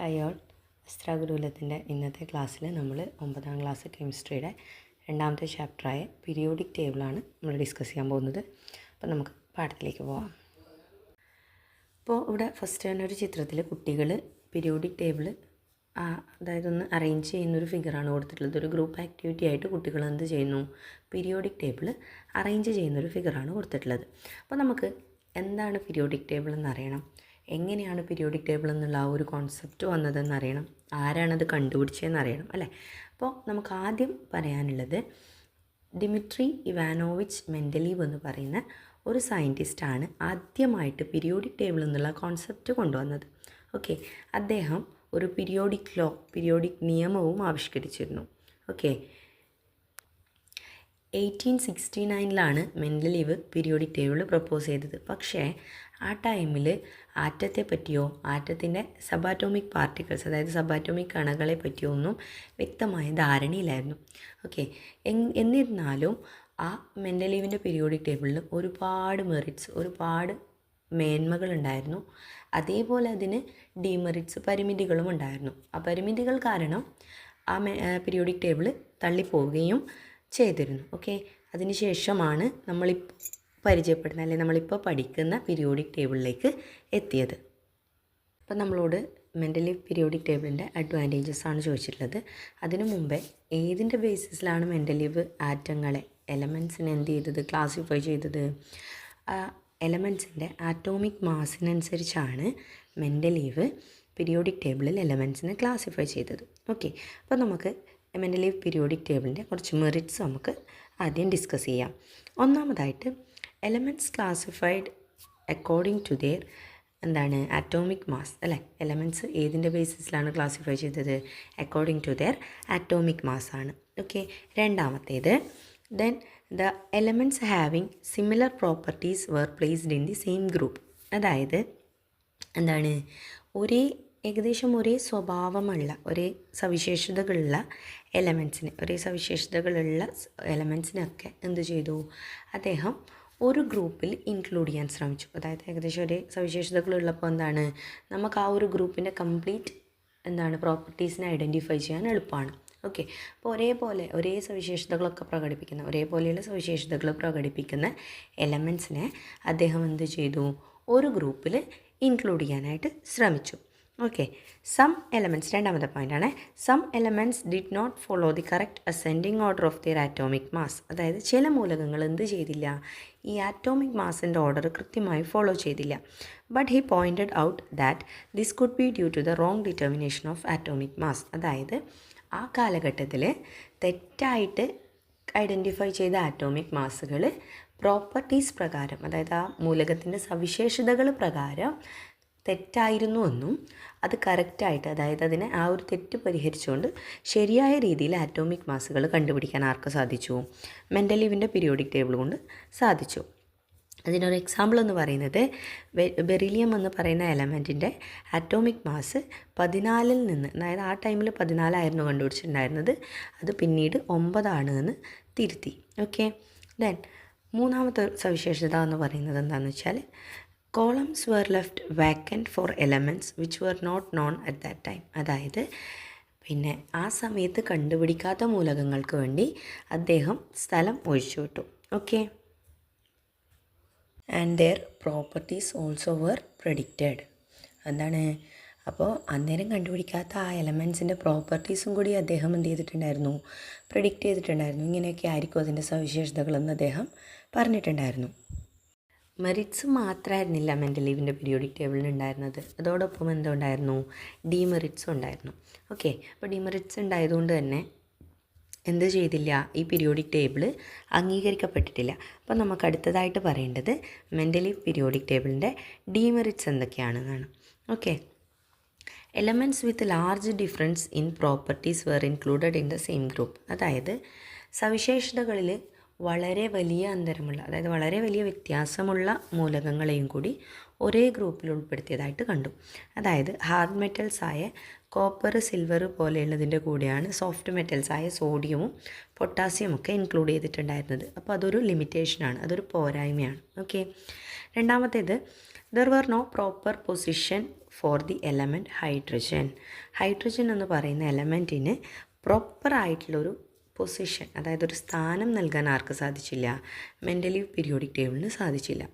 Hi all. അസ്ത്ര ഇന്നത്തെ ക്ലാസ്സിൽ നമ്മൾ ഒമ്പതാം ക്ലാസ് കെമിസ്ട്രിയുടെ രണ്ടാമത്തെ ചാപ്റ്ററായ പീരിയോഡിക് ടേബിളാണ് നമ്മൾ ഡിസ്കസ് ചെയ്യാൻ പോകുന്നത്. അപ്പോൾ നമുക്ക് പാഠത്തിലേക്ക് പോവാം. അപ്പോൾ ഇവിടെ ഫസ്റ്റ് തന്നെ ഒരു ചിത്രത്തിൽ കുട്ടികൾ പീരിയോഡിക് ടേബിൾ അതായത് ഒന്ന് അറേഞ്ച് ചെയ്യുന്ന ചെയ്യുന്നൊരു ഫിഗറാണ് കൊടുത്തിട്ടുള്ളത്. ഒരു ഗ്രൂപ്പ് ആക്ടിവിറ്റി ആയിട്ട് കുട്ടികൾ എന്ത് ചെയ്യുന്നു? പീരിയോഡിക് ടേബിൾ അറേഞ്ച് ചെയ്യുന്നൊരു ഫിഗറാണ് കൊടുത്തിട്ടുള്ളത്. അപ്പോൾ നമുക്ക് എന്താണ് പീരിയോഡിക് ടേബിൾ എന്നറിയണം. എങ്ങനെയാണ് പീരിയോഡിക് ടേബിൾ എന്നുള്ള ആ ഒരു കോൺസെപ്റ്റ് വന്നതെന്ന് അറിയണം ആരാണത് കണ്ടുപിടിച്ചതെന്ന് അറിയണം അല്ലേ? അപ്പോൾ നമുക്ക് ആദ്യം പറയാനുള്ളത് ഡിമിട്രി ഇവാനോവിച്ച് മെൻഡലീവ് എന്ന് പറയുന്ന ഒരു സയന്റിസ്റ്റാണ് ആദ്യമായിട്ട് പീരിയോഡിക് ടേബിൾ എന്നുള്ള കോൺസെപ്റ്റ് കൊണ്ടുവന്നത്. ഓക്കെ അദ്ദേഹം ഒരു പീരിയോഡിക് ലോ പീരിയോഡിക് നിയമവും ആവിഷ്കരിച്ചിരുന്നു. ഓക്കെ എയ്റ്റീൻ സിക്സ്റ്റി നയനിലാണ് മെൻഡലീവ് പീരിയോഡിക് ടേബിൾ പ്രപ്പോസ് ചെയ്തത്. പക്ഷേ ആ ടൈമിൽ ആറ്റത്തെ പറ്റിയോ ആറ്റത്തിന്റെ സബാറ്റോമിക് പാർട്ടിക്കിൾസ് അതായത് സബാറ്റോമിക് കണകളെ പറ്റിയോ ഒന്നും വ്യക്തമായ ധാരണയിലായിരുന്നു ഓക്കെ. എന്നിരുന്നാലും ആ മെന്റലീവിന്റെ പീരിയോഡിക് ടേബിളിൽ ഒരുപാട് മെറിറ്റ്സ് ഒരുപാട് മേന്മകളുണ്ടായിരുന്നു. അതേപോലെ അതിന് ഡീമെറിറ്റ്സ് പരിമിതികളും ഉണ്ടായിരുന്നു. ആ പരിമിതികൾ കാരണം ആ പീരിയോഡിക് ടേബിൾ തള്ളിപ്പോവുകയും ചെയ്തിരുന്നു. ഓക്കെ. അതിനുശേഷമാണ് നമ്മളിപ്പോൾ പരിചയപ്പെടുന്ന അല്ലെങ്കിൽ നമ്മളിപ്പോൾ പഠിക്കുന്ന പീരിയോഡിക് ടേബിളിലേക്ക് എത്തിയത്. അപ്പോൾ നമ്മളോട് മെന്റലി പീരിയോഡിക് ടേബിളിന്റെ അഡ്വാന്റേജസ് ആണ് ചോദിച്ചിട്ടുള്ളത്. അതിനു മുമ്പേ ഏതിന്റെ ബേസിസിലാണ് മെന്റലീവ് ആറ്റങ്ങളെ എലമെൻസിനെ എന്ത് ചെയ്തത് ക്ലാസിഫൈ ചെയ്തത്? എലമെൻസിന്റെ ആറ്റോമിക് മാസിനനുസരിച്ചാണ് മെന്റലീവ് പീരിയോഡിക് ടേബിളിൽ എലമെൻസിനെ ക്ലാസിഫൈ ചെയ്തത്. ഓക്കെ അപ്പോൾ നമുക്ക് മെന്റലീവ് പീരിയോഡിക് ടേബിളിന്റെ കുറച്ച് മെറിറ്റ്സ് നമുക്ക് ആദ്യം ഡിസ്കസ് ചെയ്യാം. ഒന്നാമതായിട്ട് elements classified according to their എന്താണ് അറ്റോമിക് മാസ് അല്ലേ? എലമെന്റ്സ് ഏതിന്റെ ബേസിസിലാണ് ക്ലാസിഫൈ ചെയ്തത്? According to their atomic mass ആണ്. ഓക്കെ രണ്ടാമത്തേത്. Then the elements having similar properties were placed in the same group അതായത് എന്താണ് ഒരേ ഏകദേശം ഒരേ സ്വഭാവമുള്ള ഒരേ സവിശേഷതകളുള്ള എലമെൻസിന് ഒരേ സവിശേഷതകളുള്ള എലമെൻസിനൊക്കെ എന്ത് ചെയ്തു? അദ്ദേഹം ഒരു ഗ്രൂപ്പിൽ ഇൻക്ലൂഡ് ചെയ്യാൻ ശ്രമിച്ചു. അതായത് ഏകദേശം ഒരേ സവിശേഷതകളുള്ളപ്പോൾ എന്താണ്? നമുക്ക് ആ ഒരു ഗ്രൂപ്പിന്റെ കംപ്ലീറ്റ് എന്താണ് പ്രോപ്പർട്ടീസിനെ ഐഡന്റിഫൈ ചെയ്യാൻ എളുപ്പമാണ്. ഓക്കെ അപ്പോൾ ഒരേപോലെ ഒരേ സവിശേഷതകളൊക്കെ പ്രകടിപ്പിക്കുന്ന ഒരേപോലെയുള്ള സവിശേഷതകൾ പ്രകടിപ്പിക്കുന്ന എലമെൻസിനെ അദ്ദേഹം എന്ത് ചെയ്തു? ഒരു ഗ്രൂപ്പിൽ ഇൻക്ലൂഡ് ചെയ്യാനായിട്ട് ശ്രമിച്ചു. ഓക്കെ സം എലമെന്റ്സ് രണ്ടാമത്തെ പോയിന്റാണ് some elements did not follow the correct ascending order of their atomic mass അതായത് ചില മൂലകങ്ങൾ എന്ത് ചെയ്തില്ല? ഈ ആറ്റോമിക് മാസിന്റെ ഓർഡർ കൃത്യമായി ഫോളോ ചെയ്തില്ല. But he pointed out that this could be due to the wrong determination of atomic mass അതായത് ആ കാലഘട്ടത്തിൽ തെറ്റായിട്ട് ഐഡന്റിഫൈ ചെയ്ത ആറ്റോമിക് മാസുകൾ പ്രോപ്പർട്ടീസ് പ്രകാരം അതായത് ആ മൂലകത്തിന്റെ സവിശേഷതകൾ പ്രകാരം തെറ്റായിരുന്നു എന്നും അത് കറക്റ്റായിട്ട് അതായത് അതിനെ ആ ഒരു തെറ്റ് പരിഹരിച്ചുകൊണ്ട് ശരിയായ രീതിയിൽ ആറ്റോമിക് മാസുകൾ കണ്ടുപിടിക്കാൻ ആർക്ക് സാധിച്ചു? മെന്റലീവിന്റെ പീരിയോഡിക് ടേബിൾ കൊണ്ട് സാധിച്ചു. അതിനൊരു എക്സാമ്പിൾ എന്ന് പറയുന്നത് ബെറിലിയം എന്ന് പറയുന്ന എലമെന്റിന്റെ ആറ്റോമിക് മാസ് പതിനാലിൽ നിന്ന് അതായത് ആ ടൈമിൽ പതിനാലായിരുന്നു കണ്ടുപിടിച്ചിട്ടുണ്ടായിരുന്നത് അത് പിന്നീട് ഒമ്പതാണ് എന്ന് തിരുത്തി. ഓക്കെ? ദെൻ മൂന്നാമത്തെ സവിശേഷത എന്ന് പറയുന്നത് എന്താണെന്ന് വെച്ചാൽ columns were left vacant for elements which were not known at that time അതായത് പിന്നെ ആ സമയത്ത് കണ്ടുപിടിക്കാത്ത മൂലകങ്ങൾക്ക് വേണ്ടി അദ്ദേഹം സ്ഥലം ഒഴിച്ചുവിട്ടു. Okay and their properties also were predicted എന്താണ് അപ്പോൾ അന്നേരം കണ്ടുപിടിക്കാത്ത ആ എലമെൻസിന്റെ പ്രോപ്പർട്ടീസും കൂടി അദ്ദേഹം എന്ത് ചെയ്തിട്ടുണ്ടായിരുന്നു? പ്രഡിക്റ്റ് ചെയ്തിട്ടുണ്ടായിരുന്നു. ഇങ്ങനെയൊക്കെ ആയിരിക്കും അതിന്റെ സവിശേഷതകളെന്ന് അദ്ദേഹം പറഞ്ഞിട്ടുണ്ടായിരുന്നു. മെറിറ്റ്സ് മാത്രമായിരുന്നില്ല മെന്റൽ ലീവിന്റെ പീരിയോഡിക് ടേബിളിൽ ഉണ്ടായിരുന്നത്. അതോടൊപ്പം എന്തുണ്ടായിരുന്നു ഡിമെറിറ്റ്സും ഉണ്ടായിരുന്നു. ഓക്കെ അപ്പോൾ ഡിമെറിറ്റ്സ് ഉണ്ടായതുകൊണ്ട് തന്നെ എന്ത് ചെയ്തില്ല? ഈ പീരിയോഡിക് ടേബിൾ അംഗീകരിക്കപ്പെട്ടിട്ടില്ല. അപ്പോൾ നമുക്ക് അടുത്തതായിട്ട് പറയേണ്ടത് മെന്റലി പീരിയോഡിക് ടേബിളിന്റെ demerits എന്തൊക്കെയാണെന്നാണ് okay elements with large difference in properties were included in the same group അതായത് സവിശേഷതകളിൽ വളരെ വലിയ അന്തരമുള്ള അതായത് വളരെ വലിയ വ്യത്യാസമുള്ള മൂലകങ്ങളെയും കൂടി ഒരേ ഗ്രൂപ്പിൽ ഉൾപ്പെടുത്തിയതായിട്ട് കണ്ടു. അതായത് ഹാർഡ് മെറ്റൽസ് ആയ കോപ്പർ സിൽവർ പോലെയുള്ളതിന്റെ കൂടെയാണ് സോഫ്റ്റ് മെറ്റൽസ് ആയ സോഡിയവും പൊട്ടാസ്യം ഒക്കെ ഇൻക്ലൂഡ് ചെയ്തിട്ടുണ്ടായിരുന്നത്. അപ്പോൾ അതൊരു ലിമിറ്റേഷനാണ് അതൊരു പോരായ്മയാണ്. ഓക്കെ. രണ്ടാമത്തേത് there were no proper position for the element hydrogen hydrogen എന്ന് പറയുന്ന എലമെന്റിന് പ്രോപ്പറായിട്ടുള്ളൊരു പൊസിഷൻ അതായത് ഒരു സ്ഥാനം നൽകാൻ ആർക്ക് സാധിച്ചില്ല? മെന്റലി പീരിയോഡിക് ടേബിളിന് സാധിച്ചില്ല.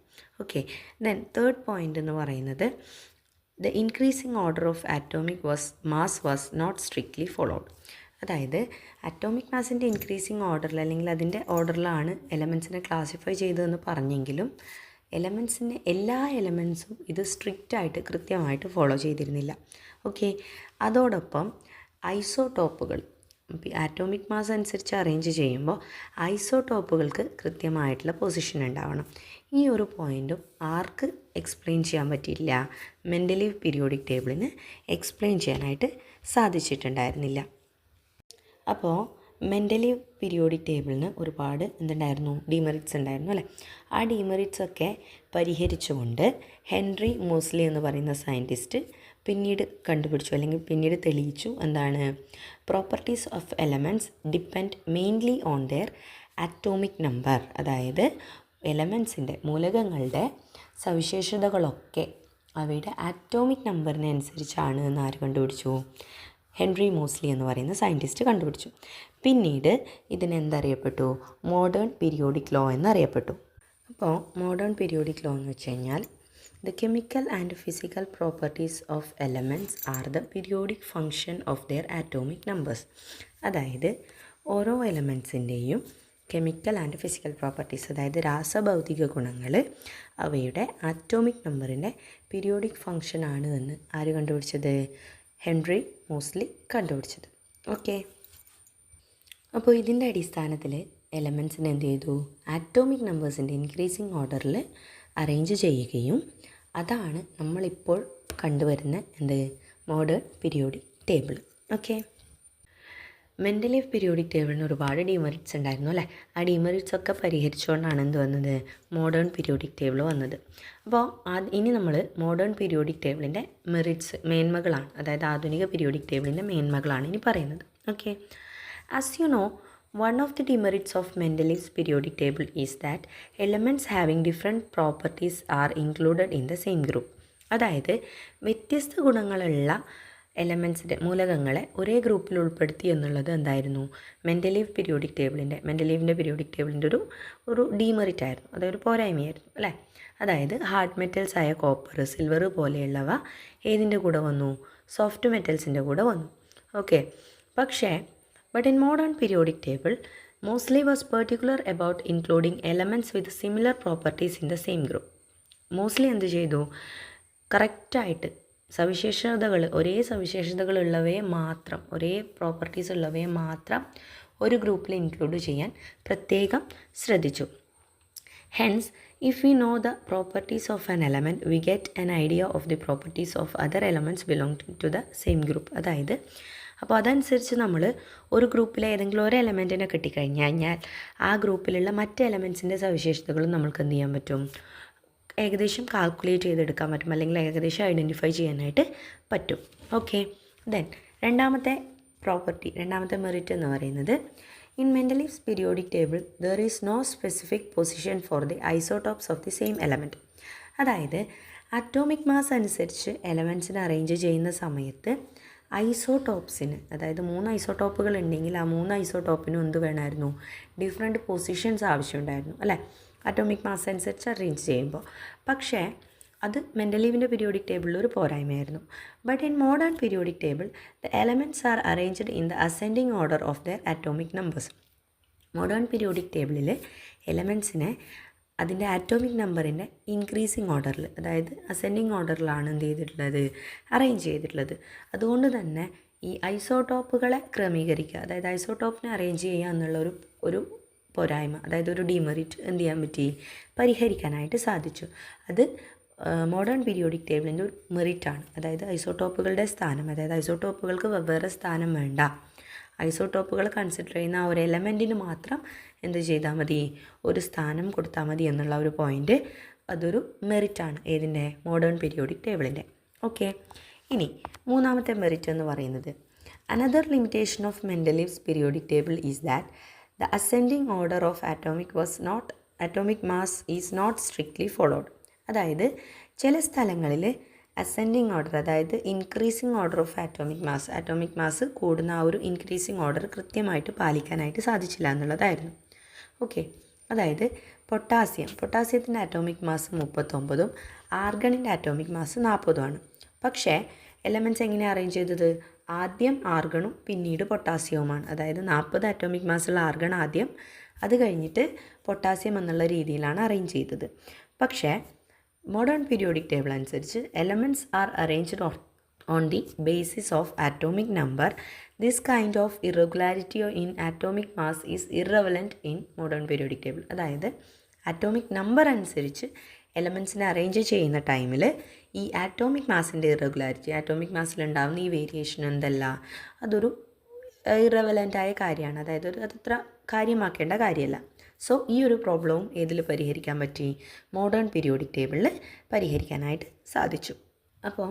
ഓക്കെ ദെൻ തേർഡ് പോയിന്റ് എന്ന് പറയുന്നത് the increasing order of atomic was mass was not strictly followed അതായത് അറ്റോമിക് മാസിന്റെ ഇൻക്രീസിങ് ഓർഡറിൽ അല്ലെങ്കിൽ അതിന്റെ ഓർഡറിലാണ് എലമെൻസിനെ ക്ലാസിഫൈ ചെയ്തതെന്ന് പറഞ്ഞെങ്കിലും എലമെൻസിന്റെ എല്ലാ എലമെൻസും ഇത് സ്ട്രിക്റ്റായിട്ട് കൃത്യമായിട്ട് ഫോളോ ചെയ്തിരുന്നില്ല. ഓക്കെ അതോടൊപ്പം ഐസോടോപ്പുകൾ ആറ്റോമിക് മാസ് അനുസരിച്ച് അറേഞ്ച് ചെയ്യുമ്പോൾ ഐസോടോപ്പുകൾക്ക് കൃത്യമായിട്ടുള്ള പൊസിഷൻ ഉണ്ടാവണം. ഈ ഒരു പോയിന്റും ആർക്ക് എക്സ്പ്ലെയിൻ ചെയ്യാൻ പറ്റിയില്ല മെന്റലി പീരിയോഡിക് ടേബിളിന് എക്സ്പ്ലെയിൻ ചെയ്യാനായിട്ട് സാധിച്ചിട്ടുണ്ടായിരുന്നില്ല. അപ്പോൾ മെന്റലി പീരിയോഡിക് ടേബിളിന് ഒരുപാട് എന്തുണ്ടായിരുന്നു? ഡിമെറിറ്റ്സ് ഉണ്ടായിരുന്നു അല്ലേ? ആ ഡിമെറിറ്റ്സ് ഒക്കെ പരിഹരിച്ചുകൊണ്ട് ഹെൻറി മോസ്ലി എന്ന് പറയുന്ന സയന്റിസ്റ്റ് പിന്നീട് കണ്ടുപിടിച്ചു അല്ലെങ്കിൽ പിന്നീട് തെളിയിച്ചു എന്താണ് properties of elements depend mainly on their atomic number അതായത് എലമെൻസിന്റെ മൂലകങ്ങളുടെ സവിശേഷതകളൊക്കെ അവയുടെ ആറ്റോമിക് നമ്പറിനെ അനുസരിച്ചാണ് എന്ന് ആര് കണ്ടുപിടിച്ചു? ഹെൻറി മോസ്ലി എന്ന് പറയുന്ന സയന്റിസ്റ്റ് കണ്ടുപിടിച്ചു. പിന്നീട് ഇതിനെന്തറിയപ്പെട്ടു? മോഡേൺ പീരിയോഡിക് ലോ എന്നറിയപ്പെട്ടു. അപ്പോൾ മോഡേൺ പീരിയോഡിക് ലോ എന്ന് വെച്ച് കഴിഞ്ഞാൽ the chemical and physical properties of elements are the periodic function of their atomic numbers അതായത് ഓരോ എലമെൻസിന്റെയും കെമിക്കൽ ആൻഡ് ഫിസിക്കൽ പ്രോപ്പർട്ടീസ് അതായത് രാസഭൗതിക ഗുണങ്ങൾ അവയുടെ ആറ്റോമിക് നമ്പറിന്റെ പീരിയോഡിക് ഫങ്ഷൻ ആണ് എന്ന് ആര് കണ്ടുപിടിച്ചത്? ഹെൻറി മോസ്ലി കണ്ടുപിടിച്ചത്. ഓക്കെ. അപ്പോൾ ഇതിന്റെ അടിസ്ഥാനത്തിൽ എലമെൻസിന് എന്ത് ചെയ്തു? ആറ്റോമിക് നമ്പേഴ്സിന്റെ ഇൻക്രീസിങ് ഓർഡറിൽ അറേഞ്ച് ചെയ്യുകയും അതാണ് നമ്മളിപ്പോൾ കണ്ടുവരുന്ന എന്ത്? Modern periodic table okay Mendeleev periodic ടേബിളിന് ഒരുപാട് ഡിമെറിറ്റ്സ് ഉണ്ടായിരുന്നു അല്ലേ? ആ ഡിമെറിറ്റ്സ് ഒക്കെ പരിഹരിച്ചുകൊണ്ടാണ് എന്ത് വന്നത്? മോഡേൺ പീരിയോഡിക് ടേബിൾ വന്നത്. അപ്പോൾ ഇനി നമ്മൾ മോഡേൺ പീരിയോഡിക് ടേബിളിന്റെ മെറിറ്റ്സ് മേന്മകളാണ്. അതായത് ആധുനിക പീരിയോഡിക് ടേബിളിന്റെ മേന്മകളാണ് ഇനി പറയുന്നത്. Okay as you know one of the demerits of Mendeleev's periodic table is that elements having different properties are included in the same group അതായത് വ്യത്യസ്ത ഗുണങ്ങളുള്ള എലമെൻസിന്റെ മൂലകങ്ങളെ ഒരേ ഗ്രൂപ്പിൽ ഉൾപ്പെടുത്തി എന്നുള്ളത് എന്തായിരുന്നു? മെന്റലീവ് പീരിയോഡിക് ടേബിളിന്റെ മെന്റലീവിന്റെ പീരിയോഡിക് ടേബിളിന്റെ ഒരു ഒരു ഡീമെറിറ്റ് ആയിരുന്നു. അതൊരു പോരായ്മയായിരുന്നു അല്ലേ? അതായത് ഹാർഡ് മെറ്റൽസ് ആയ കോപ്പർ സിൽവർ പോലെയുള്ളവ ഏതിന്റെ കൂടെ വന്നു? സോഫ്റ്റ് മെറ്റൽസിന്റെ കൂടെ വന്നു. ഓക്കെ പക്ഷേ but in modern periodic table mostly was particular about including elements with similar properties in the same group mostly എന്ത് ചെയ്തു? കറക്റ്റായിട്ട് സവിശേഷതകൾ ഒരേ സവിശേഷതകളുള്ളവയെ മാത്രം ഒരേ പ്രോപ്പർട്ടീസ് ഉള്ളവയെ മാത്രം ഒരു ഗ്രൂപ്പിൽ ഇൻക്ലൂഡ് ചെയ്യാൻ പ്രത്യേകം ശ്രദ്ധിച്ചു. Hence if we know the properties of an element we get an idea of the properties of other elements belong to the same group അതായത് അപ്പോൾ അതനുസരിച്ച് നമ്മൾ ഒരു ഗ്രൂപ്പിലെ ഏതെങ്കിലും ഒരു എലമെന്റിനെ കിട്ടിക്കഴിഞ്ഞ് കഴിഞ്ഞാൽ ആ ഗ്രൂപ്പിലുള്ള മറ്റ് എലമെൻസിന്റെ സവിശേഷതകളും നമുക്ക് എന്ത് ചെയ്യാൻ പറ്റും? ഏകദേശം കാൽക്കുലേറ്റ് ചെയ്തെടുക്കാൻ പറ്റും. അല്ലെങ്കിൽ ഏകദേശം ഐഡന്റിഫൈ ചെയ്യാനായിട്ട് പറ്റും. ഓക്കെ ദെൻ രണ്ടാമത്തെ പ്രോപ്പർട്ടി രണ്ടാമത്തെ മെറിറ്റ് എന്ന് പറയുന്നത് in Mendeleev's periodic table there is no specific position for the isotopes of the same element അതായത് അറ്റോമിക് മാസ് അനുസരിച്ച് എലമെൻസിനെ അറേഞ്ച് ചെയ്യുന്ന സമയത്ത് ഐസോടോപ്സിന് അതായത് മൂന്ന് ഐസോടോപ്പുകൾ ഉണ്ടെങ്കിൽ ആ മൂന്ന് ഐസോടോപ്പിനും എന്ത് വേണമായിരുന്നു? ഡിഫറെന്റ് പൊസിഷൻസ് ആവശ്യമുണ്ടായിരുന്നു അല്ലേ? അറ്റോമിക് മാസ് അനുസരിച്ച് അറേഞ്ച് ചെയ്യുമ്പോൾ. പക്ഷേ അത് മെന്റലീവിന്റെ പീരിയോഡിക് ടേബിളിൽ ഒരു പോരായ്മയായിരുന്നു. But in modern periodic table the elements are arranged in the ascending order of their atomic numbers modern periodic ടേബിളിൽ എലമെന്റ്സിനെ അതിന്റെ ആറ്റോമിക് നമ്പറിന്റെ ഇൻക്രീസിങ് ഓർഡറിൽ അതായത് അസെൻഡിങ് ഓർഡറിലാണ് എന്ത് ചെയ്തിട്ടുള്ളത്? അറേഞ്ച് ചെയ്തിട്ടുള്ളത്. അതുകൊണ്ട് തന്നെ ഈ ഐസോടോപ്പുകളെ ക്രമീകരിക്കുക അതായത് ഐസോടോപ്പിനെ അറേഞ്ച് ചെയ്യുക എന്നുള്ള ഒരു ഒരു പോരായ്മ അതായത് ഒരു ഡിമെറിറ്റ് എന്ത് ചെയ്യാൻ പറ്റി? പരിഹരിക്കാനായിട്ട് സാധിച്ചു. അത് മോഡേൺ പീരിയോഡിക് ടേബിളിന്റെ ഒരു മെറിറ്റാണ് അതായത് ഐസോടോപ്പുകളുടെ സ്ഥാനം അതായത് ഐസോടോപ്പുകൾക്ക് വെവ്വേറെ സ്ഥാനം വേണ്ട. ഐസോടോപ്പുകൾ കൺസിഡർ ചെയ്യുന്ന ആ ഒരു എലമെന്റിന് മാത്രം എന്ത് ചെയ്താൽ മതി? ഒരു സ്ഥാനം കൊടുത്താൽ മതി എന്നുള്ള ഒരു പോയിന്റ് അതൊരു മെറിറ്റാണ് ഏതിന്റെ? മോഡേൺ പീരിയോഡിക് ടേബിളിന്റെ ഓക്കെ ഇനി മൂന്നാമത്തെ മെറിറ്റ് എന്ന് പറയുന്നത് another limitation of Mendeleev's periodic table is that the ascending order of atomic was not atomic mass is not strictly followed അതായത് ചില സ്ഥലങ്ങളിൽ അസെൻഡിങ് ഓർഡർ അതായത് increasing order of atomic mass atomic mass കൂടുന്ന ആ ഒരു increasing order കൃത്യമായിട്ട് പാലിക്കാനായിട്ട് സാധിച്ചില്ല എന്നുള്ളതായിരുന്നു. ഓക്കെ അതായത് പൊട്ടാസ്യം. പൊട്ടാസ്യത്തിന്റെ അറ്റോമിക് മാസ് മുപ്പത്തൊമ്പതും ആർഗണിന്റെ അറ്റോമിക് മാസ് നാൽപ്പതുമാണ് പക്ഷേ എലമെന്റ്സ് എങ്ങനെയാണ് അറേഞ്ച് ചെയ്തത്? ആദ്യം ആർഗണും പിന്നീട് പൊട്ടാസ്യവുമാണ്. അതായത് നാൽപ്പത് ആറ്റോമിക് മാസുള്ള ആർഗൺ ആദ്യം അത് കഴിഞ്ഞിട്ട് പൊട്ടാസ്യം എന്നുള്ള രീതിയിലാണ് അറേഞ്ച് ചെയ്തത്. പക്ഷേ മോഡേൺ പീരിയോഡിക് ടേബിൾ അനുസരിച്ച് elements are arranged on the the of of atomic number this kind of in atomic mass is irrelevant in modern periodic table അതായത് ആറ്റോമിക് നമ്പർ അനുസരിച്ച് എലമെൻസിനെ അറേഞ്ച് ചെയ്യുന്ന ടൈമിൽ ഈ ആറ്റോമിക് മാസിന്റെ ഇറഗുലാരിറ്റി ആറ്റോമിക് മാസിലുണ്ടാകുന്ന ഈ വേരിയേഷൻ എന്തല്ല അതൊരു ഇറവലന്റായ കാര്യമാണ്. അതായത് ഒരു അതത്ര കാര്യമാക്കേണ്ട കാര്യമല്ല സോ ഈ ഒരു പ്രോബ്ലവും ഏതിൽ പരിഹരിക്കാൻ പറ്റി? മോഡേൺ പീരിയോഡിക് ടേബിളിൽ പരിഹരിക്കാനായിട്ട് സാധിച്ചു. അപ്പോൾ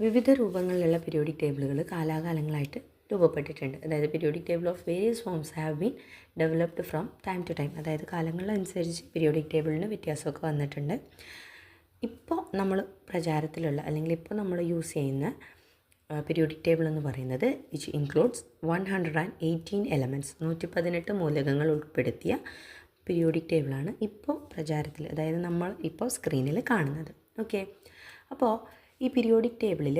വിവിധ രൂപങ്ങളിലുള്ള പീരിയോഡിക് ടേബിളുകൾ കാലാകാലങ്ങളായിട്ട് രൂപപ്പെട്ടിട്ടുണ്ട്. അതായത് periodic table of various forms have been developed from time to time അതായത് കാലങ്ങളനുസരിച്ച് പീരിയോഡിക് ടേബിളിന് വ്യത്യാസമൊക്കെ വന്നിട്ടുണ്ട്. ഇപ്പോൾ നമ്മൾ പ്രചാരത്തിലുള്ള അല്ലെങ്കിൽ ഇപ്പോൾ നമ്മൾ യൂസ് ചെയ്യുന്ന പീരിയോഡിക് ടേബിൾ എന്ന് പറയുന്നത് which includes one hundred and eighteen elements നൂറ്റി പതിനെട്ട് മൂലകങ്ങൾ ഉൾപ്പെടുത്തിയ പീരിയോഡിക് ടേബിളാണ് ഇപ്പോൾ പ്രചാരത്തിൽ അതായത് നമ്മൾ ഇപ്പോൾ സ്ക്രീനിൽ കാണുന്നത്. ഓക്കെ അപ്പോൾ ഈ പീരിയോഡിക് ടേബിളിൽ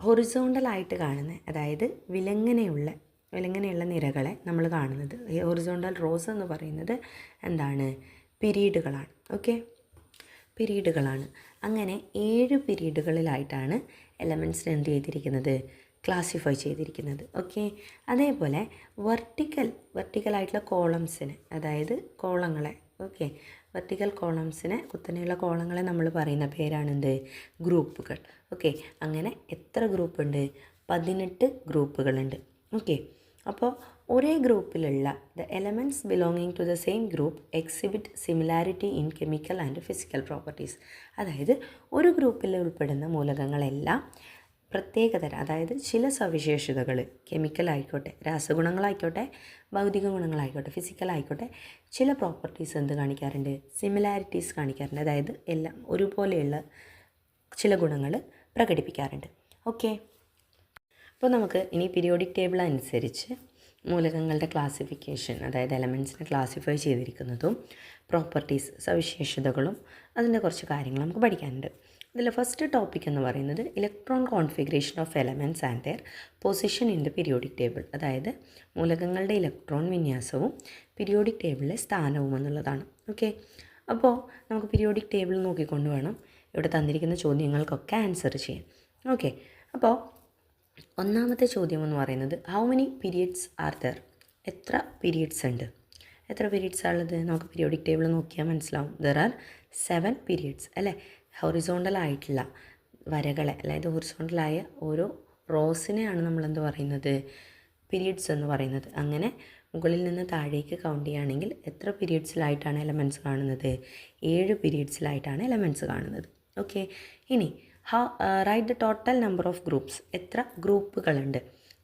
ഹൊറിസോണ്ടലായിട്ട് കാണുന്ന അതായത് വിലങ്ങനെയുള്ള വിലങ്ങനെയുള്ള നിരകളെ നമ്മൾ കാണുന്നത്. ഈ ഹൊറിസോണ്ടൽ റോസ് എന്ന് പറയുന്നത് എന്താണ്? പിരീഡുകളാണ് ഓക്കെ പിരീഡുകളാണ് അങ്ങനെ ഏഴ് പിരീഡുകളിലായിട്ടാണ് എലമെന്റ്സിന് എന്ത് ചെയ്തിരിക്കുന്നത്? ക്ലാസിഫൈ ചെയ്തിരിക്കുന്നത്. ഓക്കെ അതേപോലെ വെർട്ടിക്കൽ വെർട്ടിക്കലായിട്ടുള്ള കോളംസിന് അതായത് കോളങ്ങളെ. ഓക്കെ വെർട്ടിക്കൽ കോളംസിനെ കുത്തനെയുള്ള കോളങ്ങളെ നമ്മൾ പറയുന്ന പേരാണെന്ത്? ഗ്രൂപ്പുകൾ. ഓക്കെ അങ്ങനെ എത്ര ഗ്രൂപ്പ് ഉണ്ട് പതിനെട്ട് ഗ്രൂപ്പുകളുണ്ട്. ഓക്കെ അപ്പോൾ ഒരേ ഗ്രൂപ്പിലുള്ള the elements belonging to the same group exhibit similarity in chemical and physical properties അതായത് ഒരു ഗ്രൂപ്പിൽ ഉൾപ്പെടുന്ന മൂലകങ്ങളെല്ലാം പ്രത്യേകതരം. അതായത് ചില സവിശേഷതകൾ കെമിക്കൽ ആയിക്കോട്ടെ രാസഗുണങ്ങളായിക്കോട്ടെ ഭൗതിക ഗുണങ്ങളായിക്കോട്ടെ ഫിസിക്കൽ ആയിക്കോട്ടെ ചില പ്രോപ്പർട്ടീസ് എന്ത് കാണിക്കാറുണ്ട്? സിമിലാരിറ്റീസ് കാണിക്കാറുണ്ട്. അതായത് എല്ലാം ഒരുപോലെയുള്ള ചില ഗുണങ്ങൾ പ്രകടിപ്പിക്കാറുണ്ട്. ഓക്കെ അപ്പോൾ നമുക്ക് ഇനി പീരിയോഡിക് ടേബിൾ അനുസരിച്ച് മൂലകങ്ങളുടെ ക്ലാസിഫിക്കേഷൻ അതായത് എലമെൻസിനെ ക്ലാസിഫൈ ചെയ്തിരിക്കുന്നതും പ്രോപ്പർട്ടീസ് സവിശേഷതകളും അതിന്റെ കുറച്ച് കാര്യങ്ങൾ നമുക്ക് പഠിക്കാനുണ്ട്. ഇതിൽ ഫസ്റ്റ് ടോപ്പിക് എന്ന് പറയുന്നത് electron configuration of elements and their position in the periodic table അതായത് മൂലകങ്ങളുടെ ഇലക്ട്രോൺ വിന്യാസവും പീരിയോഡിക് ടേബിളിലെ സ്ഥാനവും എന്നുള്ളതാണ്. ഓക്കെ അപ്പോൾ നമുക്ക് പീരിയോഡിക് ടേബിൾ നോക്കിക്കൊണ്ട് വേണം ഇവിടെ തന്നിരിക്കുന്ന ചോദ്യങ്ങൾക്കൊക്കെ ആൻസർ ചെയ്യാൻ. ഓക്കെ അപ്പോൾ ഒന്നാമത്തെ ചോദ്യം എന്ന് പറയുന്നത് how many periods are there എത്ര പീരിയഡ്സ് ഉണ്ട്? എത്ര പീരിയഡ്സ് ഉള്ളത് നമുക്ക് പീരിയോഡിക് ടേബിൾ നോക്കിയാൽ മനസ്സിലാവും. ദർ ആർ സെവൻ പീരിയഡ്സ് അല്ലേ? ഹൊറിസോണ്ടൽ ആയിട്ടുള്ള വരകളെ അതായത് ഹൊറിസോണ്ടലായ ഓരോ റോസിനെയാണ് നമ്മൾ എന്ത് പറയുന്നത്? പീരീഡ്സ് എന്ന് പറയുന്നത്. അങ്ങനെ മുകളിൽ നിന്ന് താഴേക്ക് കൗണ്ട് ചെയ്യുകയാണെങ്കിൽ എത്ര പീരീഡ്സിലായിട്ടാണ് എലമെന്റ്സ് കാണുന്നത്? ഏഴ് പീരീഡ്സിലായിട്ടാണ് എലമെന്റ്സ് കാണുന്നത്. ഓക്കെ. ഇനി how write the total number of groups. എത്ര ഗ്രൂപ്പുകളുണ്ട്?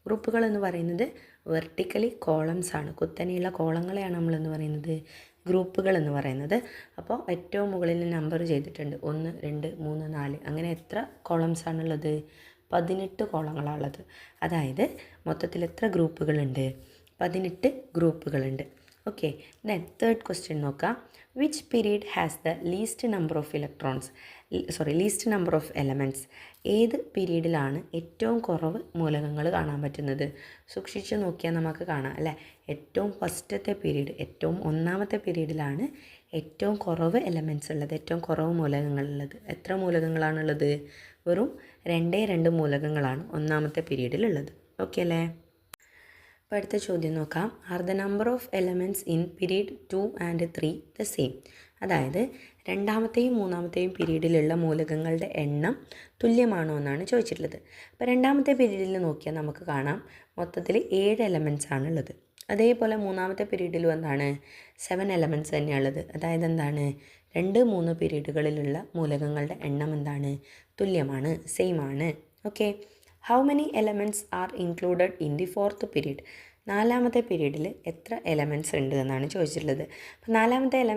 ഗ്രൂപ്പുകൾ എന്ന് പറയുന്നത് വെർട്ടിക്കലി കോളംസ് ആണ്. കുത്തനെയുള്ള കോളങ്ങളെയാണ് നമ്മളെന്ന് പറയുന്നത്? ഗ്രൂപ്പുകൾ എന്ന് പറയുന്നത്. അപ്പോൾ ഏറ്റവും മുകളിൽ നമ്പർ ചെയ്തിട്ടുണ്ട്. ഒന്ന് രണ്ട് മൂന്ന് നാല്. അങ്ങനെ എത്ര കോളംസ് ആണുള്ളത്? പതിനെട്ട് കോളങ്ങളാണുള്ളത്. അതായത് മൊത്തത്തിൽ എത്ര ഗ്രൂപ്പുകളുണ്ട്? പതിനെട്ട് ഗ്രൂപ്പുകളുണ്ട്. ഓക്കെ. ദെൻ തേർഡ് ക്വസ്റ്റ്യൻ നോക്കാം. Which period has the least number of electrons sorry least number of elements ഏത് പീരീഡിലാണ് ഏറ്റവും കുറവ് മൂലകങ്ങൾ കാണാൻ പറ്റുന്നത്? സൂക്ഷിച്ച് നോക്കിയാൽ നമുക്ക് കാണാം അല്ലേ? ഏറ്റവും ഫസ്റ്റത്തെ പീരീഡ് ഏറ്റവും ഒന്നാമത്തെ പീരീഡിലാണ് ഏറ്റവും കുറവ് എലമെന്റ്സ് ഉള്ളത് ഏറ്റവും കുറവ് മൂലകങ്ങളുള്ളത് എത്ര മൂലകങ്ങളാണുള്ളത് വെറും രണ്ടേ രണ്ട് മൂലകങ്ങളാണ് ഒന്നാമത്തെ പീരീഡിലുള്ളത് ഓക്കെ അല്ലേ? അപ്പോൾ അടുത്ത ചോദ്യം നോക്കാം. Are the number of elements in period two and three the same അതായത് രണ്ടാമത്തെയും മൂന്നാമത്തെയും പീരീഡിലുള്ള മൂലകങ്ങളുടെ എണ്ണം തുല്യമാണോ എന്നാണ് ചോദിച്ചിട്ടുള്ളത്. അപ്പോൾ രണ്ടാമത്തെ പീരീഡിൽ നോക്കിയാൽ നമുക്ക് കാണാം. മൊത്തത്തിൽ ഏഴ് എലമെന്റ്സ് ആണുള്ളത് അതേപോലെ മൂന്നാമത്തെ പീരീഡിലും എന്താണ്? സെവൻ എലമെന്റ്സ് തന്നെയാണുള്ളത് അതായത് എന്താണ്? രണ്ട് മൂന്ന് പീരീഡുകളിലുള്ള മൂലകങ്ങളുടെ എണ്ണം എന്താണ്? തുല്യമാണ് സെയിം ആണ്. Okay how many elements are included in the fourth period നാലാമത്തെ പീരീഡിൽ എത്ര എലമെന്റ്സ് ഉണ്ട് എന്നാണ് ചോദിച്ചിട്ടുള്ളത്. അപ്പോൾ നാലാമത്തെ എല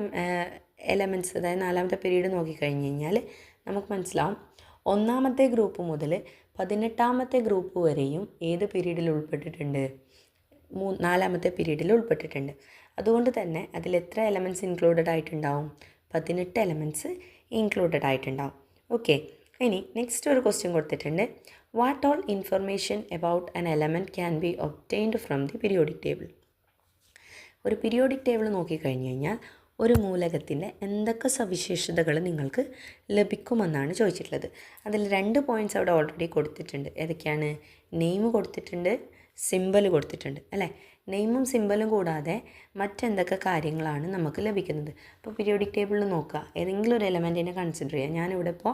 എലമെന്റ്സ് അതായത് നാലാമത്തെ പീരീഡ് നോക്കിക്കഴിഞ്ഞ് കഴിഞ്ഞാൽ നമുക്ക് മനസ്സിലാവും. ഒന്നാമത്തെ ഗ്രൂപ്പ് മുതൽ പതിനെട്ടാമത്തെ ഗ്രൂപ്പ് വരെയും ഏത് പീരീഡിൽ ഉൾപ്പെട്ടിട്ടുണ്ട്? മൂ നാലാമത്തെ പീരീഡിൽ ഉൾപ്പെട്ടിട്ടുണ്ട്. അതുകൊണ്ട് തന്നെ അതിൽ എത്ര എലമെന്റ്സ് ഇൻക്ലൂഡഡ് ആയിട്ടുണ്ടാവും? പതിനെട്ട് എലമെന്റ്സ് ഇൻക്ലൂഡഡ് ആയിട്ടുണ്ടാവും. ഓക്കെ ഇനി നെക്സ്റ്റ് ഒരു ക്വസ്റ്റ്യൻ കൊടുത്തിട്ടുണ്ട്. What all information about an element can be obtained from the periodic table ഒരു പീരിയോഡിക് ടേബിൾ നോക്കിക്കഴിഞ്ഞ് കഴിഞ്ഞാൽ ഒരു മൂലകത്തിന്റെ എന്തൊക്കെ സവിശേഷതകൾ നിങ്ങൾക്ക് ലഭിക്കുമെന്നാണ് ചോദിച്ചിട്ടുള്ളത്. അതിൽ രണ്ട് പോയിന്റ്സ് അവിടെ ഓൾറെഡി കൊടുത്തിട്ടുണ്ട്. ഏതൊക്കെയാണ്? നെയിം കൊടുത്തിട്ടുണ്ട് സിമ്പൽ കൊടുത്തിട്ടുണ്ട് അല്ലേ? നെയിമും സിമ്പലും കൂടാതെ മറ്റെന്തൊക്കെ കാര്യങ്ങളാണ് നമുക്ക് ലഭിക്കുന്നത്? അപ്പോൾ പീരിയോഡിക് ടേബിളിൽ നോക്കുക. ഏതെങ്കിലും ഒരു എലമെന്റിനെ കൺസിഡർ ചെയ്യുക. ഞാനിവിടെ ഇപ്പോൾ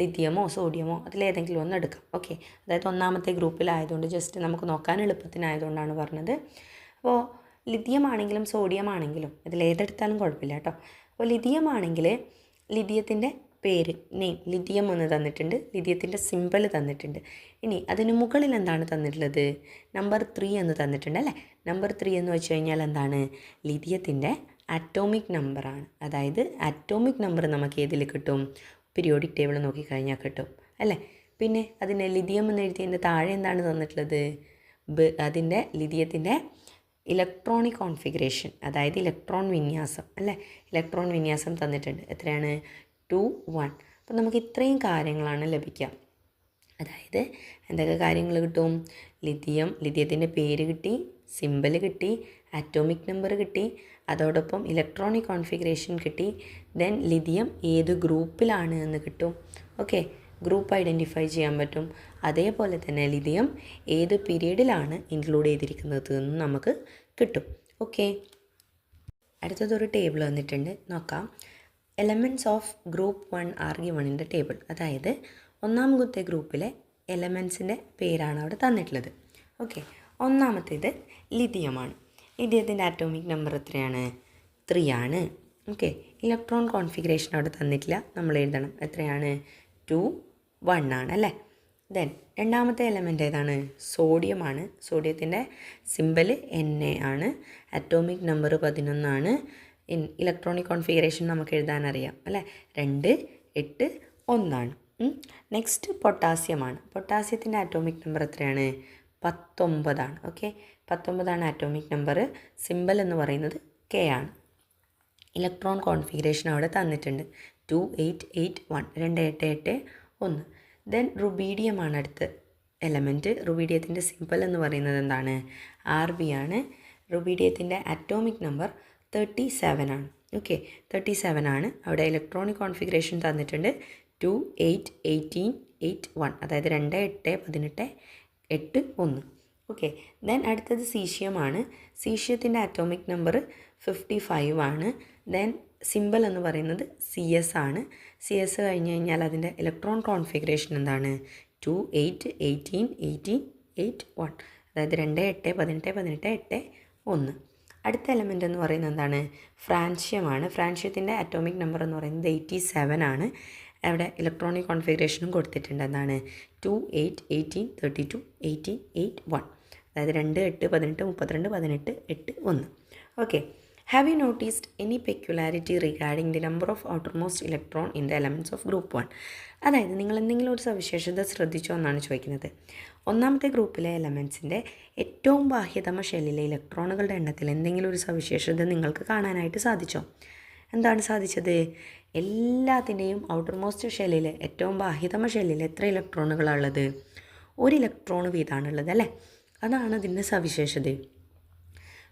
ലിഥിയമോ സോഡിയമോ അതിലേതെങ്കിലും ഒന്ന് എടുക്കാം. ഓക്കെ അതായത് ഒന്നാമത്തെ ഗ്രൂപ്പിലായതുകൊണ്ട് ജസ്റ്റ് നമുക്ക് നോക്കാൻ എളുപ്പത്തിനായതുകൊണ്ടാണ് പറഞ്ഞത്. അപ്പോൾ ലിഥിയം ആണെങ്കിലും സോഡിയം ആണെങ്കിലും ഇതിൽ ഏതെടുത്താലും കുഴപ്പമില്ല കേട്ടോ. അപ്പോൾ ലിഥിയം ആണെങ്കിൽ ലിഥിയത്തിന്റെ പേര് നെയിം ലിഥിയം എന്ന് തന്നിട്ടുണ്ട് ലിഥിയത്തിന്റെ സിമ്പിൾ തന്നിട്ടുണ്ട്. ഇനി അതിന് മുകളിൽ എന്താണ് തന്നിട്ടുള്ളത്? നമ്പർ ത്രീ എന്ന് തന്നിട്ടുണ്ട് അല്ലേ? നമ്പർ ത്രീ എന്ന് വെച്ച് കഴിഞ്ഞാൽ എന്താണ്? ലിഥിയത്തിന്റെ അറ്റോമിക് നമ്പറാണ്. അതായത് അറ്റോമിക് നമ്പർ നമുക്ക് ഏതിൽ കിട്ടും? പീരിയോഡിക് ടേബിൾ നോക്കിക്കഴിഞ്ഞാൽ കിട്ടും അല്ലേ? പിന്നെ അതിന് ലിഥിയം എന്ന് എഴുതിയതിന്റെ താഴെ എന്താണ് തന്നിട്ടുള്ളത്? അതിന്റെ ലിഥിയത്തിന്റെ ഇലക്ട്രോണിക് കോൺഫിഗറേഷൻ അതായത് ഇലക്ട്രോൺ വിന്യാസം അല്ലേ? ഇലക്ട്രോൺ വിന്യാസം തന്നിട്ടുണ്ട്. എത്രയാണ്? Two one. അപ്പം നമുക്ക് ഇത്രയും കാര്യങ്ങളാണ് ലഭിക്കുക. അതായത് എന്തൊക്കെ കാര്യങ്ങൾ കിട്ടും? ലിഥിയം ലിഥിയത്തിന്റെ പേര് കിട്ടി സിമ്പൽ കിട്ടി അറ്റോമിക് നമ്പർ കിട്ടി അതോടൊപ്പം ഇലക്ട്രോണിക് കോൺഫിഗറേഷൻ കിട്ടി ദെൻ ലിഥിയം ഏത് ഗ്രൂപ്പിലാണ് എന്ന് കിട്ടും. ഓക്കെ ഗ്രൂപ്പ് ഐഡന്റിഫൈ ചെയ്യാൻ പറ്റും. അതേപോലെ തന്നെ ലിഥിയം ഏത് പീരീഡിലാണ് ഇൻക്ലൂഡ് ചെയ്തിരിക്കുന്നത് എന്ന് നമുക്ക് കിട്ടും. ഓക്കെ. അടുത്തതൊരു ടേബിൾ വന്നിട്ടുണ്ട്. നോക്കാം. Elements of group one are ഗി വണ്ണിന്റെ ടേബിൾ അതായത് ഒന്നാമത്തെ ഗ്രൂപ്പിലെ എലമെൻസിന്റെ പേരാണ് അവിടെ തന്നിട്ടുള്ളത്. ഓക്കെ. ഒന്നാമത്തേത് ലിഥിയമാണ്. ലിഥിയത്തിന്റെ ആറ്റോമിക് നമ്പർ എത്രയാണ്? ത്രീ ആണ്. ഓക്കെ. ഇലക്ട്രോൺ കോൺഫിഗറേഷൻ അവിടെ തന്നിട്ടില്ല. നമ്മൾ എഴുതണം. എത്രയാണ്? ടു വൺ ആണ് അല്ലേ? ദെൻ രണ്ടാമത്തെ എലമെന്റ് ഏതാണ്? സോഡിയമാണ് സോഡിയത്തിന്റെ സിമ്പൽ എൻ എ ആണ്. അറ്റോമിക് നമ്പർ പതിനൊന്നാണ് ഇൻ ഇലക്ട്രോണിക് കോൺഫിഗറേഷൻ നമുക്ക് എഴുതാനറിയാം അല്ലേ? രണ്ട് എട്ട് ഒന്നാണ്. നെക്സ്റ്റ് പൊട്ടാസ്യമാണ് പൊട്ടാസ്യത്തിന്റെ അറ്റോമിക് നമ്പർ എത്രയാണ്? പത്തൊമ്പതാണ് ഓക്കെ പത്തൊമ്പതാണ് അറ്റോമിക് നമ്പർ സിമ്പൽ എന്ന് പറയുന്നത് കെ ആണ്. ഇലക്ട്രോൺ കോൺഫിഗറേഷൻ അവിടെ തന്നിട്ടുണ്ട്. ടു എയ്റ്റ് എയ്റ്റ് വൺ രണ്ട് എട്ട് എട്ട് ഒന്ന്. ദെൻ റുബീഡിയമാണ് അടുത്ത് എലമെന്റ് റുബീഡിയത്തിന്റെ സിമ്പിൾ എന്ന് പറയുന്നത് എന്താണ്? ആർ ബി ആണ്. റുബീഡിയത്തിന്റെ അറ്റോമിക് നമ്പർ തേർട്ടി സെവൻ ആണ്. ഓക്കെ തേർട്ടി സെവൻ ആണ്. അവിടെ ഇലക്ട്രോണിക് കോൺഫിഗറേഷൻ തന്നിട്ടുണ്ട്. Two eight eighteen eight one അതായത് രണ്ട് എട്ട് പതിനെട്ട് എട്ട് ഒന്ന്. ഓക്കെ ദെൻ അടുത്തത് സീഷ്യമാണ് സീഷ്യത്തിന്റെ അറ്റോമിക് നമ്പർ ഫിഫ്റ്റി ഫൈവ് ആണ്. ദെൻ സിമ്പിൾ എന്ന് പറയുന്നത് സി എസ് ആണ്. സി എസ് കഴിഞ്ഞ് കഴിഞ്ഞാൽ അതിന്റെ ഇലക്ട്രോൺ കോൺഫിഗറേഷൻ എന്താണ്? Two eight eighteen eighteen eight one അതായത് രണ്ട് എട്ട് പതിനെട്ട് പതിനെട്ട് എട്ട് ഒന്ന്. അടുത്ത എലമെന്റ് എന്ന് പറയുന്നത് എന്താണ്? ഫ്രാൻഷ്യമാണ് ഫ്രാൻഷ്യത്തിന്റെ അറ്റോമിക് നമ്പർ എന്ന് പറയുന്നത് എയ്റ്റി സെവൻ ആണ്. അവിടെ ഇലക്ട്രോണിക് കോൺഫിഗറേഷനും കൊടുത്തിട്ടുണ്ട്. എന്താണ്? Two eight eighteen thirty two eighteen eight one അതായത് രണ്ട് എട്ട് പതിനെട്ട് മുപ്പത്തിരണ്ട് പതിനെട്ട് എട്ട് ഒന്ന്. Okay have you noticed any peculiarity regarding the number of outermost electron in the elements of group one അതായത് നിങ്ങൾ എന്തെങ്കിലും ഒരു സവിശേഷത ശ്രദ്ധിച്ചോ എന്നാണ് ചോദിക്കുന്നത്. ഒന്നാമത്തെ ഗ്രൂപ്പിലെ എലമെന്റ്സിന്റെ ഏറ്റവും ബാഹ്യതമ ഷെല്ലിലെ ഇലക്ട്രോണുകളുടെ എണ്ണത്തിൽ എന്തെങ്കിലും ഒരു സവിശേഷത നിങ്ങൾക്ക് കാണാനായിട്ട് സാധിച്ചോ? എന്താണ് സാധിച്ചത്? എല്ലാത്തിന്റെയും ഔട്ടർമോസ്റ്റ് ഷെല്ലിൽ ഏറ്റവും ബാഹ്യതമ ഷെല്ലിൽ എത്ര ഇലക്ട്രോണുകളാണ് ഉള്ളത്? ഒരു ഇലക്ട്രോൺ വീതമാണുള്ളത് അല്ലേ? അതാണ് അതിന്റെ സവിശേഷത.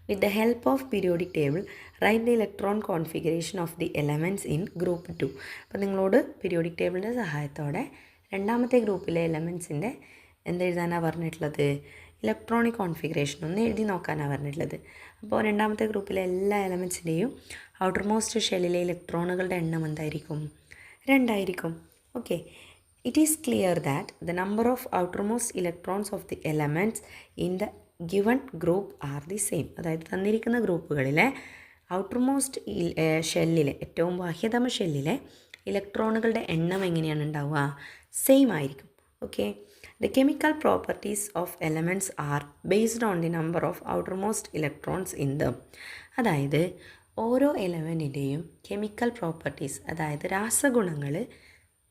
With the help of periodic table write the electron configuration of the elements in group two അപ്പോൾ നിങ്ങളോട് പീരിയോഡിക് ടേബിളിന്റെ സഹായത്തോടെ രണ്ടാമത്തെ ഗ്രൂപ്പിലെ എലമെന്റ്സിന്റെ എന്തെഴുതാനാണ് പറഞ്ഞിട്ടുള്ളത്? ഇലക്ട്രോണിക് കോൺഫിഗറേഷൻ ഒന്ന് എഴുതി നോക്കാനാണ് പറഞ്ഞിട്ടുള്ളത്. അപ്പോൾ രണ്ടാമത്തെ ഗ്രൂപ്പിലെ എല്ലാ എലമെന്റ്സിന്റെയും ഔട്ടർമോസ്റ്റ് ഷെല്ലിലെ ഇലക്ട്രോണുകളുടെ എണ്ണം എന്തായിരിക്കും? രണ്ടായിരിക്കും. Okay it is clear that the number of outermost electrons of the elements in the given group are the same അതായത് തന്നിരിക്കുന്ന ഗ്രൂപ്പുകളിലെ ഔട്ടർമോസ്റ്റ് ഷെല്ലിലെ ഏറ്റവും ബാഹ്യതമ ഷെല്ലിലെ ഇലക്ട്രോണുകളുടെ എണ്ണം എങ്ങനെയാണ് ഉണ്ടാവുക? സെയിം ആയിരിക്കും. Okay the chemical properties of elements are based on the number of outermost electrons in them അതായത് ഓരോ എലമെന്റിന്റെയും കെമിക്കൽ പ്രോപ്പർട്ടീസ് അതായത് രാസഗുണങ്ങൾ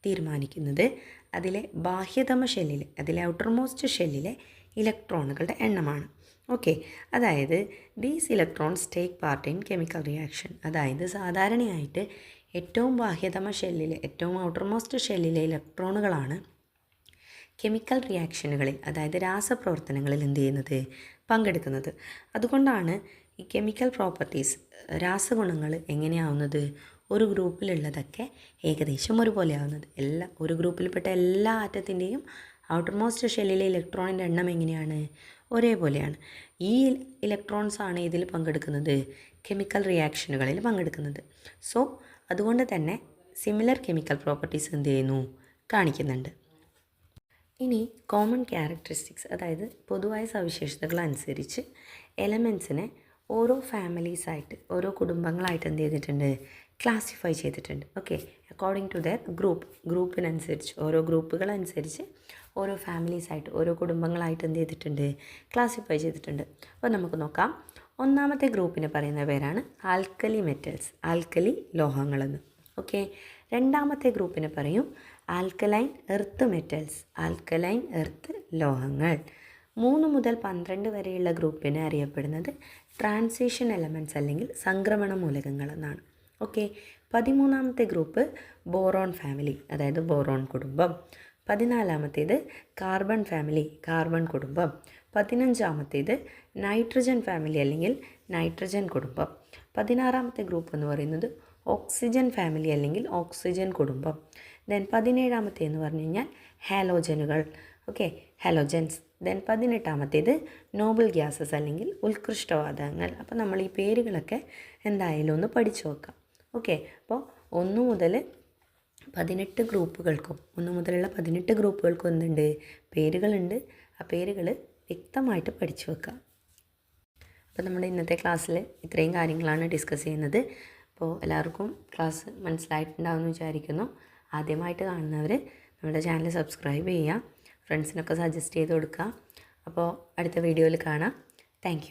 തീരുമാനിക്കുന്നത് അതിലെ ബാഹ്യതമ ഷെല്ലിലെ അതിലെ ഔട്ടർമോസ്റ്റ് ഷെല്ലിലെ ഇലക്ട്രോണുകളുടെ എണ്ണമാണ്. ഓക്കെ. അതായത് these electrons take part in chemical reaction അതായത് സാധാരണയായിട്ട് ഏറ്റവും ബാഹ്യതമ ഷെല്ലിലെ ഏറ്റവും ഔട്ടർമോസ്റ്റ് ഷെല്ലിലെ ഇലക്ട്രോണുകളാണ് കെമിക്കൽ റിയാക്ഷനുകളിൽ അതായത് രാസപ്രവർത്തനങ്ങളിൽ എന്ത് ചെയ്യുന്നത്? പങ്കെടുക്കുന്നത്. അതുകൊണ്ടാണ് ഈ കെമിക്കൽ പ്രോപ്പർട്ടീസ് രാസഗുണങ്ങൾ എങ്ങനെയാവുന്നത്? ഒരു ഗ്രൂപ്പിലുള്ളതൊക്കെ ഏകദേശം ഒരുപോലെ ആവുന്നത് എല്ലാ ഒരു ഗ്രൂപ്പിൽപ്പെട്ട എല്ലാ ആറ്റത്തിന്റെയും ഔട്ടർമോസ്റ്റ് ഷെല്ലിലെ ഇലക്ട്രോണിന്റെ എണ്ണം എങ്ങനെയാണ്? ഒരേപോലെയാണ്. ഈ ഇലക്ട്രോൺസ് ആണ് ഇതിൽ പങ്കെടുക്കുന്നത്. കെമിക്കൽ റിയാക്ഷനുകളിൽ പങ്കെടുക്കുന്നത്. സോ അതുകൊണ്ട് തന്നെ സിമിലർ കെമിക്കൽ പ്രോപ്പർട്ടീസ് എന്ത് ചെയ്യുന്നു? കാണിക്കുന്നുണ്ട്. ഇനി കോമൺ ക്യാരക്ടറിസ്റ്റിക്സ് അതായത് പൊതുവായ സവിശേഷതകൾ അനുസരിച്ച് എലമെൻസിനെ ഓരോ ഫാമിലീസായിട്ട് ഓരോ കുടുംബങ്ങളായിട്ട് എന്ത് ചെയ്തിട്ടുണ്ട്? ക്ലാസിഫൈ ചെയ്തിട്ടുണ്ട്. Okay according to their group ഗ്രൂപ്പിനനുസരിച്ച് ഓരോ ഗ്രൂപ്പുകളനുസരിച്ച് ഓരോ ഫാമിലീസായിട്ട് ഓരോ കുടുംബങ്ങളായിട്ട് എന്ത് ചെയ്തിട്ടുണ്ട്? ക്ലാസിഫൈ ചെയ്തിട്ടുണ്ട്. അപ്പോൾ നമുക്ക് നോക്കാം. ഒന്നാമത്തെ ഗ്രൂപ്പിന് പറയുന്ന പേരാണ് ആൽക്കലി മെറ്റൽസ് ആൽക്കലി ലോഹങ്ങളെന്ന്. ഓക്കെ രണ്ടാമത്തെ ഗ്രൂപ്പിന് പറയും alkaline earth metals alkaline earth ലോഹങ്ങൾ. മൂന്ന് മുതൽ പന്ത്രണ്ട് വരെയുള്ള ഗ്രൂപ്പിനെ അറിയപ്പെടുന്നത് ട്രാൻസിഷൻ എലമെന്റ്സ് അല്ലെങ്കിൽ സംക്രമണ മൂലകങ്ങൾ എന്നാണ് ഓക്കെ. പതിമൂന്നാമത്തെ ഗ്രൂപ്പ് ബോറോൺ ഫാമിലി അതായത് ബോറോൺ കുടുംബം. പതിനാലാമത്തേത് കാർബൺ ഫാമിലി കാർബൺ കുടുംബം. പതിനഞ്ചാമത്തേത് നൈട്രജൻ ഫാമിലി അല്ലെങ്കിൽ നൈട്രജൻ കുടുംബം. പതിനാറാമത്തെ ഗ്രൂപ്പ് എന്ന് പറയുന്നത് ഓക്സിജൻ ഫാമിലി അല്ലെങ്കിൽ ഓക്സിജൻ കുടുംബം. ദെൻ പതിനേഴാമത്തെ എന്ന് പറഞ്ഞു കഴിഞ്ഞാൽ ഹാലോജനുകൾ. Okay halogens. ദെൻ പതിനെട്ടാമത്തേത് നോബൽ ഗ്യാസസ് അല്ലെങ്കിൽ ഉത്കൃഷ്ടവാതകങ്ങൾ. അപ്പോൾ നമ്മൾ ഈ പേരുകളൊക്കെ എന്തായാലും ഒന്ന് പഠിച്ചു നോക്കാം. ഓക്കെ. അപ്പോൾ ഒന്ന് മുതൽ പതിനെട്ട് ഗ്രൂപ്പുകൾക്കും ഒന്ന് മുതലുള്ള പതിനെട്ട് ഗ്രൂപ്പുകൾക്കും എന്തുണ്ട്? പേരുകളുണ്ട്. ആ പേരുകൾ വ്യക്തമായിട്ട് പഠിച്ചു വെക്കുക. അപ്പോൾ നമ്മുടെ ഇന്നത്തെ ക്ലാസ്സിൽ ഇത്രയും കാര്യങ്ങളാണ് ഡിസ്കസ് ചെയ്യുന്നത്. അപ്പോൾ എല്ലാവർക്കും ക്ലാസ് മനസ്സിലായിട്ടുണ്ടാവുമെന്ന് വിചാരിക്കുന്നു. ആദ്യമായിട്ട് കാണുന്നവർ നമ്മുടെ ചാനൽ സബ്സ്ക്രൈബ് ചെയ്യുക ഫ്രണ്ട്സിനൊക്കെ സജസ്റ്റ് ചെയ്ത് കൊടുക്കുക. അപ്പോൾ അടുത്ത വീഡിയോയിൽ കാണാം. താങ്ക്